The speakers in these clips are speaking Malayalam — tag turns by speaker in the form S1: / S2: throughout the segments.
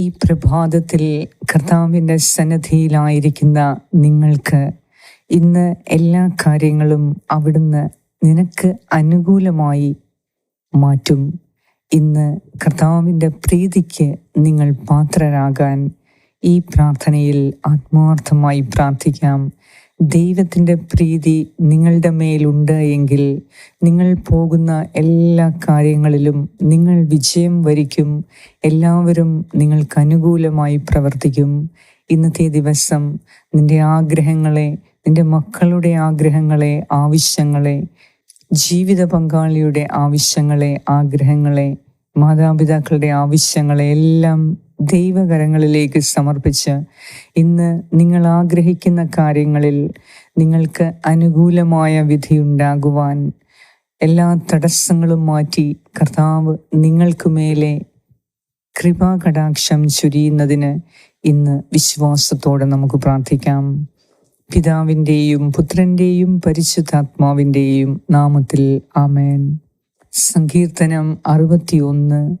S1: ഈ പ്രഭാതത്തിൽ കർത്താവിന്റെ സന്നദ്ധിയിലായിരിക്കുന്ന നിങ്ങൾക്ക് ഇന്ന് എല്ലാ കാര്യങ്ങളും അവിടുന്ന് നിനക്ക് അനുകൂലമായി മാറ്റും. ഇന്ന് കർത്താവിന്റെ പ്രീതിക്ക് നിങ്ങൾ പാത്രരാകാൻ ഈ പ്രാർത്ഥനയിൽ ആത്മാർത്ഥമായി പ്രാർത്ഥിക്കാം. ദൈവത്തിന്റെ പ്രീതി നിങ്ങളുടെ മേലുണ്ട് എങ്കിൽ നിങ്ങൾ പോകുന്ന എല്ലാ കാര്യങ്ങളിലും നിങ്ങൾ വിജയം വരിക്കും. എല്ലാവരും നിങ്ങൾക്ക് അനുകൂലമായി പ്രവർത്തിക്കും. ഇന്നത്തെ ദിവസം നിന്റെ ആഗ്രഹങ്ങളെ നിന്റെ മക്കളുടെ ആഗ്രഹങ്ങളെ ആവശ്യങ്ങളെ ജീവിത പങ്കാളിയുടെ ആവശ്യങ്ങളെ ആഗ്രഹങ്ങളെ മാതാപിതാക്കളുടെ ആവശ്യങ്ങളെ എല്ലാം ദൈവകരങ്ങളിലേക്ക് സമർപ്പിച്ച് ഇന്ന് നിങ്ങൾ ആഗ്രഹിക്കുന്ന കാര്യങ്ങളിൽ നിങ്ങൾക്ക് അനുകൂലമായ വിധിയുണ്ടാകുവാൻ എല്ലാ തടസ്സങ്ങളും മാറ്റി കർത്താവ് നിങ്ങൾക്ക് മേലെ കൃപാകടാക്ഷം ചുരിയുന്നതിന് ഇന്ന് വിശ്വാസത്തോടെ നമുക്ക് പ്രാർത്ഥിക്കാം. പിതാവിന്റെയും പുത്രന്റെയും പരിശുദ്ധാത്മാവിന്റെയും നാമത്തിൽ ആമേൻ. സങ്കീർത്തനം അറുപത്തിയൊന്ന്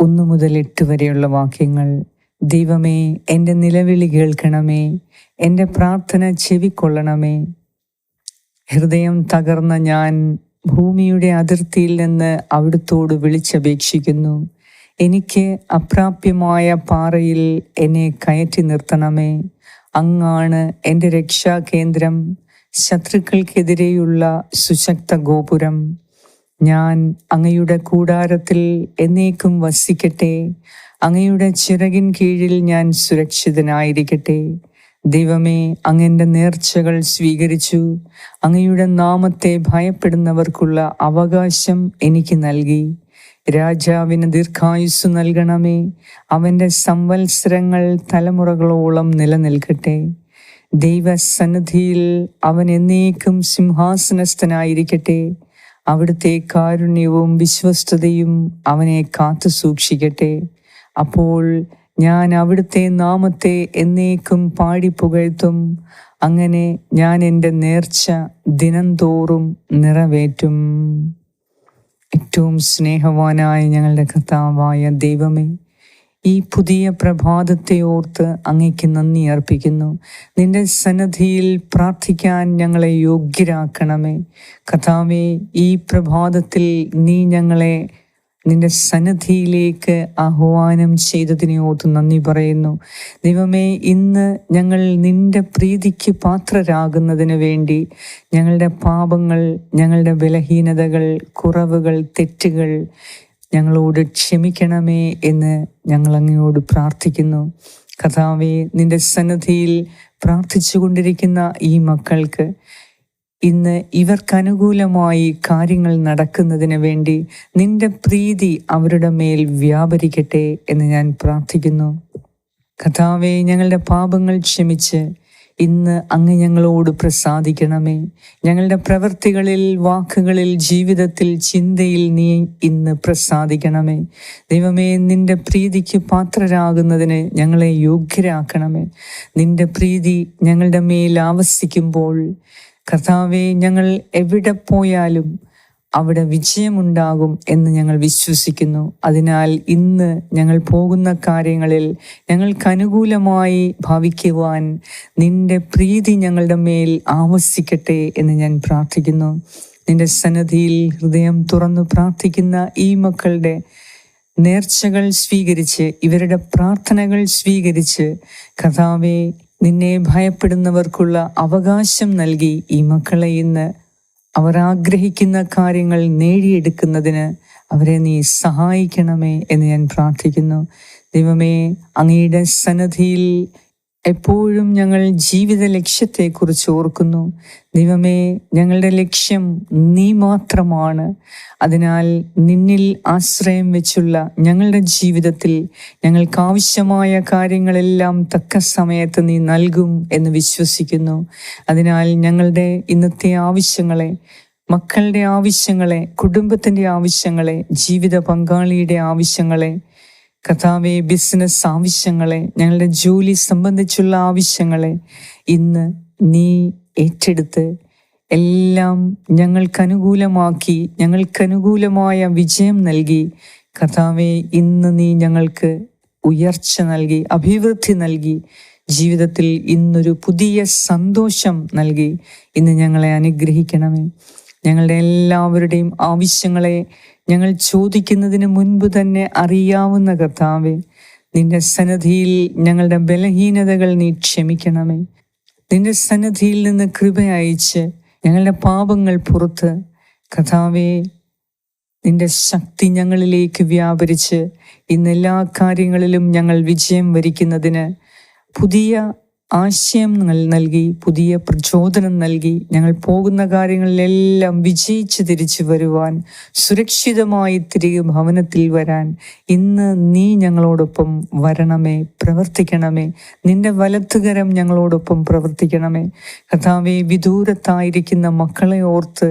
S1: ഒന്ന് മുതൽ എട്ട് വരെയുള്ള വാക്യങ്ങൾ ദൈവമേ എന്റെ നിലവിളി കേൾക്കണമേ എന്റെ പ്രാർത്ഥന ചെവിക്കൊള്ളണമേ. ഹൃദയം തകർന്ന ഞാൻ ഭൂമിയുടെ അതിർത്തിയിൽ നിന്ന് അവിടുത്തോട് വിളിച്ചപേക്ഷിക്കുന്നു. എനിക്ക് അപ്രാപ്യമായ പാറയിൽ എന്നെ കയറ്റി നിർത്തണമേ. അങ്ങാണ് എന്റെ രക്ഷാകേന്ദ്രം. ശത്രുക്കൾക്കെതിരെയുള്ള സുശക്ത ഗോപുരം. ഞാൻ അങ്ങയുടെ കൂടാരത്തിൽ എന്നേക്കും വസിക്കട്ടെ. അങ്ങയുടെ ചിറകിൻ കീഴിൽ ഞാൻ സുരക്ഷിതനായിരിക്കട്ടെ. ദൈവമേ അങ്ങന്റെ നേർച്ചകൾ സ്വീകരിച്ചു. അങ്ങയുടെ നാമത്തെ ഭയപ്പെടുന്നവർക്കുള്ള അവകാശം എനിക്ക് നൽകി. രാജാവിന് ദീർഘായുസ് നൽകണമേ. അവന്റെ സംവത്സരങ്ങൾ തലമുറകളോളം നിലനിൽക്കട്ടെ. ദൈവസന്നിധിയിൽ അവൻ എന്നേക്കും സിംഹാസനസ്ഥനായിരിക്കട്ടെ. അവിടുത്തെ കാരുണ്യവും വിശ്വസ്തതയും അവനെ കാത്തു സൂക്ഷിക്കട്ടെ. അപ്പോൾ ഞാൻ അവിടുത്തെ നാമത്തെ എന്നേക്കും പാടി പുകഴ്ത്തും അങ്ങനെ ഞാൻ എന്റെ നേർച്ച ദിനംതോറും നിറവേറ്റും. ഏറ്റവും സ്നേഹവാനായ ഞങ്ങളുടെ കർത്താവായ ദൈവമേ ഈ പുതിയ പ്രഭാതത്തെ ഓർത്ത് അങ്ങയ്ക്ക് നന്ദി അർപ്പിക്കുന്നു. നിന്റെ സന്നദ്ധിയിൽ പ്രാർത്ഥിക്കാൻ ഞങ്ങളെ യോഗ്യരാക്കണമേ. കഥാവേ ഈ പ്രഭാതത്തിൽ നീ ഞങ്ങളെ നിന്റെ സന്നദ്ധിയിലേക്ക് ആഹ്വാനം ചെയ്തതിനെ ഓർത്ത് നന്ദി പറയുന്നു. ദൈവമേ ഇന്ന് ഞങ്ങൾ നിന്റെ പ്രീതിക്ക് പാത്രരാകുന്നതിന് വേണ്ടി ഞങ്ങളുടെ പാപങ്ങൾ ഞങ്ങളുടെ ബലഹീനതകൾ കുറവുകൾ തെറ്റുകൾ ഞങ്ങളോട് ക്ഷമിക്കണമേ എന്ന് ഞങ്ങൾ അങ്ങയോട് പ്രാർത്ഥിക്കുന്നു. കഥാവെ നിന്റെ സന്നദ്ധിയിൽ പ്രാർത്ഥിച്ചു കൊണ്ടിരിക്കുന്ന ഈ മക്കൾക്ക് ഇന്ന് ഇവർക്കനുകൂലമായി കാര്യങ്ങൾ നടക്കുന്നതിന് വേണ്ടി നിന്റെ പ്രീതി അവരുടെ മേൽ വ്യാപരിക്കട്ടെ എന്ന് ഞാൻ പ്രാർത്ഥിക്കുന്നു. കഥാവെ ഞങ്ങളുടെ പാപങ്ങൾ ക്ഷമിച്ച് ഇന്ന് അങ്ങ് ഞങ്ങളോട് പ്രസാദിക്കണമേ. ഞങ്ങളുടെ പ്രവൃത്തികളിൽ വാക്കുകളിൽ ജീവിതത്തിൽ ചിന്തയിൽ നീ ഇന്ന് പ്രസാദിക്കണമേ. ദൈവമേ നിന്റെ പ്രീതിക്ക് പാത്രരാകുന്നതിന് ഞങ്ങളെ യോഗ്യരാക്കണമേ. നിന്റെ പ്രീതി ഞങ്ങളുടെ മേൽ ആവസിക്കുമ്പോൾ കർത്താവെ ഞങ്ങൾ എവിടെ പോയാലും അവിടെ വിജയമുണ്ടാകും എന്ന് ഞങ്ങൾ വിശ്വസിക്കുന്നു. അതിനാൽ ഇന്ന് ഞങ്ങൾ പോകുന്ന കാര്യങ്ങളിൽ ഞങ്ങൾക്ക് അനുകൂലമായി ഭാവിക്കുവാൻ നിന്റെ പ്രീതി ഞങ്ങളുടെ മേൽ ആവസിക്കട്ടെ എന്ന് ഞാൻ പ്രാർത്ഥിക്കുന്നു. നിന്റെ സന്നദ്ധിയിൽ ഹൃദയം തുറന്നു പ്രാർത്ഥിക്കുന്ന ഈ മക്കളുടെ നേർച്ചകൾ സ്വീകരിച്ച് ഇവരുടെ പ്രാർത്ഥനകൾ സ്വീകരിച്ച് കഥാവെ നിന്നെ ഭയപ്പെടുന്നവർക്കുള്ള അവകാശം നൽകി ഈ മക്കളെ ഇന്ന് അവർ ആഗ്രഹിക്കുന്ന കാര്യങ്ങൾ നേടിയെടുക്കുന്നതിന് അവരെ നീ സഹായിക്കണമേ എന്ന് ഞാൻ പ്രാർത്ഥിക്കുന്നു. ദൈവമേ അങ്ങയുടെ സന്നദ്ധിയിൽ എപ്പോഴും ഞങ്ങൾ ജീവിത ലക്ഷ്യത്തെക്കുറിച്ച് ഓർക്കുന്നു. ദൈവമേ ഞങ്ങളുടെ ലക്ഷ്യം നീ മാത്രമാണ്. അതിനാൽ നിന്നിൽ ആശ്രയം വെച്ചുള്ള ഞങ്ങളുടെ ജീവിതത്തിൽ ഞങ്ങൾക്ക് ആവശ്യമായ കാര്യങ്ങളെല്ലാം തക്ക സമയത്ത് നീ നൽകും എന്ന് വിശ്വസിക്കുന്നു. അതിനാൽ ഞങ്ങളുടെ ഇന്നത്തെ ആവശ്യങ്ങളെ മക്കളുടെ ആവശ്യങ്ങളെ കുടുംബത്തിന്റെ ആവശ്യങ്ങളെ ജീവിത പങ്കാളിയുടെ ആവശ്യങ്ങളെ കഥാവെ ബിസിനസ് ആവശ്യങ്ങളെ ഞങ്ങളുടെ ജോലി സംബന്ധിച്ചുള്ള ആവശ്യങ്ങളെ ഇന്ന് നീ ഏറ്റെടുത്ത് എല്ലാം ഞങ്ങൾക്ക് അനുകൂലമാക്കി ഞങ്ങൾക്ക് അനുകൂലമായ വിജയം നൽകി. കഥാവെ ഇന്ന് നീ ഞങ്ങൾക്ക് ഉയർച്ച നൽകി അഭിവൃദ്ധി നൽകി. ജീവിതത്തിൽ ഇന്നൊരു പുതിയ സന്തോഷം നൽകി. ഇന്ന് ഞങ്ങളെ അനുഗ്രഹിക്കണമേ. ഞങ്ങളുടെ എല്ലാവരുടെയും ആവശ്യങ്ങളെ ഞങ്ങൾ ചോദിക്കുന്നതിന് മുൻപ് തന്നെ അറിയാവുന്ന കർത്താവെ നിന്റെ സന്നദ്ധിയിൽ ഞങ്ങളുടെ ബലഹീനതകൾ നീ ക്ഷമിക്കണമേ. നിന്റെ സന്നദ്ധിയിൽ നിന്ന് കൃപ അയച്ച് ഞങ്ങളുടെ പാപങ്ങൾ പുറത്ത് കഥാവെ നിന്റെ ശക്തി ഞങ്ങളിലേക്ക് വ്യാപരിച്ച് ഇന്ന് എല്ലാ കാര്യങ്ങളിലും ഞങ്ങൾ വിജയം വരിക്കുന്നതിന് പുതിയ ആശയം നൽ- നൽകി പുതിയ പ്രചോദനം നൽകി ഞങ്ങൾ പോകുന്ന കാര്യങ്ങളിലെല്ലാം വിജയിച്ച് തിരിച്ചു വരുവാൻ സുരക്ഷിതമായി തിരികെ ഭവനത്തിൽ വരാൻ ഇന്ന് നീ ഞങ്ങളോടൊപ്പം വരണമേ പ്രവർത്തിക്കണമേ. നിന്റെ വലത്തുകരം ഞങ്ങളോടൊപ്പം പ്രവർത്തിക്കണമേ. കഥാവെ വിദൂരത്തായിരിക്കുന്ന മക്കളെ ഓർത്ത്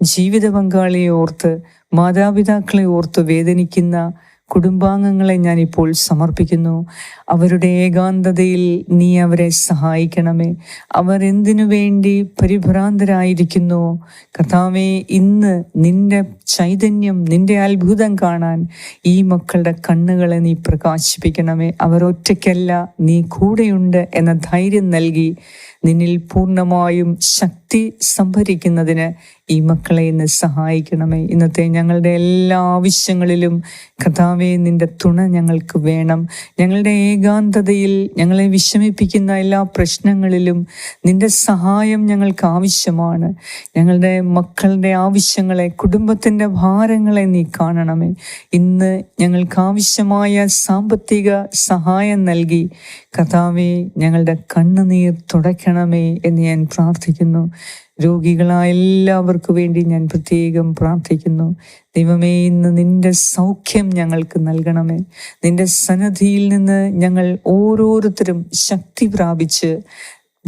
S1: ജീവിത പങ്കാളിയെ ഓർത്ത് മാതാപിതാക്കളെ ഓർത്ത് വേദനിക്കുന്ന കുടുംബാംഗങ്ങളെ ഞാൻ ഇപ്പോൾ സമർപ്പിക്കുന്നു. അവരുടെ ഏകാന്തതയിൽ നീ അവരെ സഹായിക്കണമേ. അവർ എന്തിനു വേണ്ടി പരിഭ്രാന്തരായിരിക്കുന്നു? കർത്താവെ ഇന്ന് നിന്റെ ചൈതന്യം നിന്റെ അത്ഭുതം കാണാൻ ഈ മക്കളുടെ കണ്ണുകളെ നീ പ്രകാശിപ്പിക്കണമേ. അവർ ഒറ്റയ്ക്കല്ല നീ കൂടെയുണ്ട് എന്ന ധൈര്യം നൽകി നിന്നിൽ പൂർണമായും ശക്തി സംഭരിക്കുന്നതിന് ഈ മക്കളെ ഇന്ന് സഹായിക്കണമേ. ഇന്നത്തെ ഞങ്ങളുടെ എല്ലാ ആവശ്യങ്ങളിലും കഥാവെ നിന്റെ തുണ ഞങ്ങൾക്ക് വേണം. ഞങ്ങളുടെ ഏകാന്തതയിൽ ഞങ്ങളെ വിഷമിപ്പിക്കുന്ന എല്ലാ പ്രശ്നങ്ങളിലും നിന്റെ സഹായം ഞങ്ങൾക്ക് ആവശ്യമാണ്. ഞങ്ങളുടെ മക്കളുടെ ആവശ്യങ്ങളെ കുടുംബത്തിന്റെ ഭാരങ്ങളെ നീ കാണണമേ. ഇന്ന് ഞങ്ങൾക്ക് ആവശ്യമായ സാമ്പത്തിക സഹായം നൽകി. കഥാവെ ഞങ്ങളുടെ കണ്ണുനീർ തുടയ്ക്കണമേ എന്ന് ഞാൻ പ്രാർത്ഥിക്കുന്നു. രോഗികളായ എല്ലാവർക്കും വേണ്ടി ഞാൻ പ്രത്യേകം പ്രാർത്ഥിക്കുന്നു. ദൈവമേ ഇന്ന് നിന്റെ സൗഖ്യം ഞങ്ങൾക്ക് നൽകണമേ. നിന്റെ സന്നദ്ധിയിൽ നിന്ന് ഞങ്ങൾ ഓരോരുത്തരും ശക്തി പ്രാപിച്ച്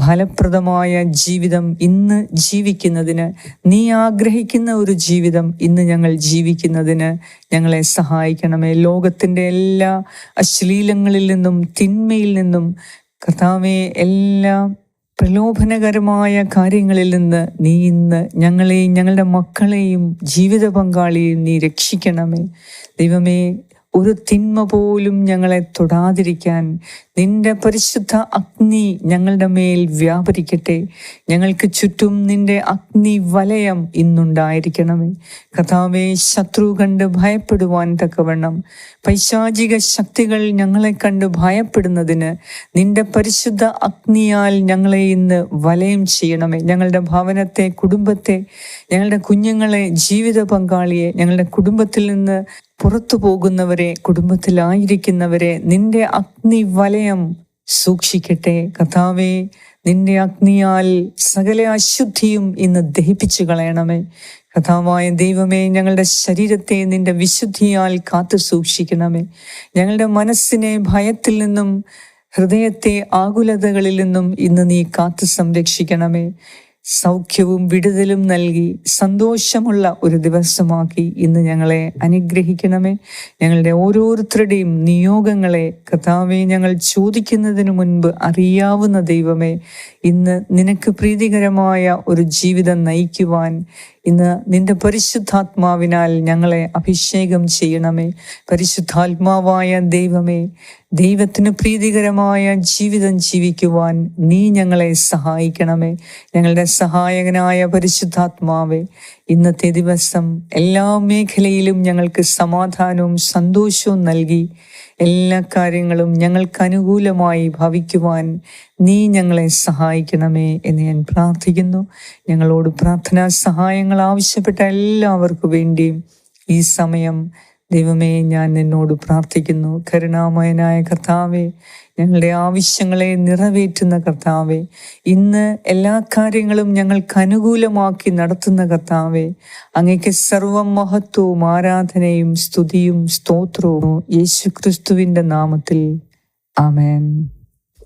S1: ഫലപ്രദമായ ജീവിതം ഇന്ന് ജീവിക്കുന്നതിന് നീ ആഗ്രഹിക്കുന്ന ഒരു ജീവിതം ഇന്ന് ഞങ്ങൾ ജീവിക്കുന്നതിന് ഞങ്ങളെ സഹായിക്കണമേ. ലോകത്തിന്റെ എല്ലാ അശ്ലീലങ്ങളിൽ നിന്നും തിന്മയിൽ നിന്നും കർത്താവെ എല്ലാ പ്രലോഭനകരമായ കാര്യങ്ങളിൽ നിന്ന് നീ ഇന്ന് ഞങ്ങളെയും ഞങ്ങളുടെ മക്കളെയും ജീവിത പങ്കാളിയെയും നീ രക്ഷിക്കണമേ. ദൈവമേ ഒരു തിന്മ പോലും ഞങ്ങളെ തൊടാതിരിക്കാൻ നിന്റെ പരിശുദ്ധ അഗ്നി ഞങ്ങളുടെ മേൽ വ്യാപരിക്കട്ടെ. ഞങ്ങൾക്ക് ചുറ്റും നിന്റെ അഗ്നി വലയം ഇന്നുണ്ടായിരിക്കണമേ. കഥാവെ ശത്രു കണ്ട് ഭയപ്പെടുവാൻ തക്കവണ്ണം. പൈശാചിക ശക്തികൾ ഞങ്ങളെ കണ്ട് ഭയപ്പെടുന്നതിന് നിന്റെ പരിശുദ്ധ അഗ്നിയാൽ ഞങ്ങളെ ഇന്ന് വലയം ചെയ്യണമേ. ഞങ്ങളുടെ ഭവനത്തെ കുടുംബത്തെ ഞങ്ങളുടെ കുഞ്ഞുങ്ങളെ ജീവിത പങ്കാളിയെ ഞങ്ങളുടെ കുടുംബത്തിൽ നിന്ന് പുറത്തു പോകുന്നവരെ കുടുംബത്തിലായിരിക്കുന്നവരെ നിന്റെ അഗ്നി വലയം സൂക്ഷിക്കട്ടെ. കഥാവേ നിന്റെ അഗ്നിയാൽ സകല അശുദ്ധിയും ഇന്ന് ദഹിപ്പിച്ചു കളയണമേ കഥാവായ ദൈവമേ ഞങ്ങളുടെ ശരീരത്തെ നിന്റെ വിശുദ്ധിയാൽ കാത്തു സൂക്ഷിക്കണമേ. ഞങ്ങളുടെ മനസ്സിനെ ഭയത്തിൽ നിന്നും ഹൃദയത്തെ ആകുലതകളിൽ നിന്നും ഇന്ന് നീ കാത്തു സംരക്ഷിക്കണമേ. സൗഖ്യവും വിടുതലും നൽകി സന്തോഷമുള്ള ഒരു ദിവസമാക്കി ഇന്ന് ഞങ്ങളെ അനുഗ്രഹിക്കണമേ. ഞങ്ങളുടെ ഓരോരുത്തരുടെയും നിയോഗങ്ങളെ കഥാവെ ഞങ്ങൾ ചോദിക്കുന്നതിന് മുൻപ് അറിയാവുന്ന ദൈവമേ ഇന്ന് നിനക്ക് പ്രീതികരമായ ഒരു ജീവിതം നയിക്കുവാൻ ഇന്ന് നിന്റെ പരിശുദ്ധാത്മാവിനാൽ ഞങ്ങളെ അഭിഷേകം ചെയ്യണമേ. പരിശുദ്ധാത്മാവായ ദൈവമേ ദൈവത്തിന് പ്രീതികരമായ ജീവിതം ജീവിക്കുവാൻ നീ ഞങ്ങളെ സഹായിക്കണമേ. ഞങ്ങളുടെ സഹായകനായ പരിശുദ്ധാത്മാവേ ഇന്നത്തെ ദിവസം എല്ലാ മേഖലയിലും ഞങ്ങൾക്ക് സമാധാനവും സന്തോഷവും നൽകി. എല്ലാ കാര്യങ്ങളും ഞങ്ങൾക്ക് അനുകൂലമായി ഭവിക്കുവാൻ നീ ഞങ്ങളെ സഹായിക്കണമേ എന്ന് ഞാൻ പ്രാർത്ഥിക്കുന്നു. ഞങ്ങളോട് പ്രാർത്ഥനാ സഹായങ്ങൾ ആവശ്യപ്പെട്ട എല്ലാവർക്കു വേണ്ടിയും ഈ സമയം ദൈവമേ ഞാൻ നിന്നോട് പ്രാർത്ഥിക്കുന്നു. കരുണാമയനായ കർത്താവെ ഞങ്ങളുടെ ആവശ്യങ്ങളെ നിറവേറ്റുന്ന കർത്താവെ ഇന്ന് എല്ലാ കാര്യങ്ങളും ഞങ്ങൾക്ക് അനുകൂലമാക്കി നടത്തുന്ന കർത്താവെ അങ്ങയ്ക്ക് സർവം മഹത്വവും ആരാധനയും സ്തുതിയും സ്തോത്രവും യേശു ക്രിസ്തുവിന്റെ നാമത്തിൽ. ആമേൻ.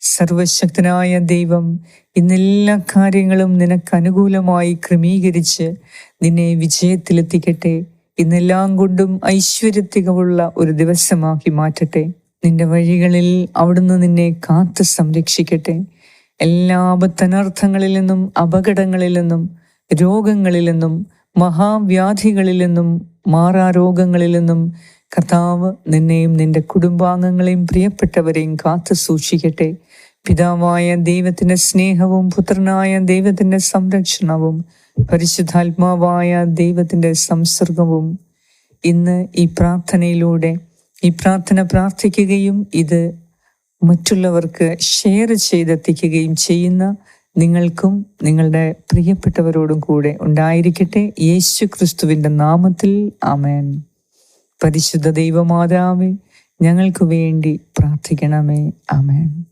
S1: സർവശക്തനായ ദൈവം ഇന്നെല്ലാ കാര്യങ്ങളും നിനക്ക് അനുകൂലമായി ക്രമീകരിച്ച് നിന്നെ വിജയത്തിലെത്തിക്കട്ടെ. ഇന്നെല്ലാം കൊണ്ടും ഐശ്വര്യത്തികമുള്ള ഒരു ദിവസമാക്കി മാറ്റട്ടെ. നിന്റെ വഴികളിൽ അവിടുന്ന് നിന്നെ കാത്ത് സംരക്ഷിക്കട്ടെ. എല്ലാ ആപത്തനർത്ഥങ്ങളിൽ നിന്നും അപകടങ്ങളിൽ നിന്നും രോഗങ്ങളിൽ നിന്നും മഹാവ്യാധികളിൽ നിന്നും മാറാരോഗങ്ങളിൽ നിന്നും കർത്താവ് നിന്നെയും നിന്റെ കുടുംബാംഗങ്ങളെയും പ്രിയപ്പെട്ടവരെയും കാത്തു സൂക്ഷിക്കട്ടെ. പിതാവായ ദൈവത്തിന്റെ സ്നേഹവും പുത്രനായ ദൈവത്തിന്റെ സംരക്ഷണവും പരിശുദ്ധാത്മാവായ ദൈവത്തിന്റെ സംസർഗവും ഇന്ന് ഈ പ്രാർത്ഥനയിലൂടെ ഈ പ്രാർത്ഥന പ്രാർത്ഥിക്കുകയും ഇത് മറ്റുള്ളവർക്ക് ഷെയർ ചെയ്തെത്തിക്കുകയും ചെയ്യുന്ന നിങ്ങൾക്കും നിങ്ങളുടെ പ്രിയപ്പെട്ടവരോടും കൂടെ ഉണ്ടായിരിക്കട്ടെ. യേശു ക്രിസ്തുവിന്റെ നാമത്തിൽ ആമേൻ. പരിശുദ്ധ ദൈവമാതാവേ ഞങ്ങൾക്ക് വേണ്ടി പ്രാർത്ഥിക്കണമേ. ആമേൻ.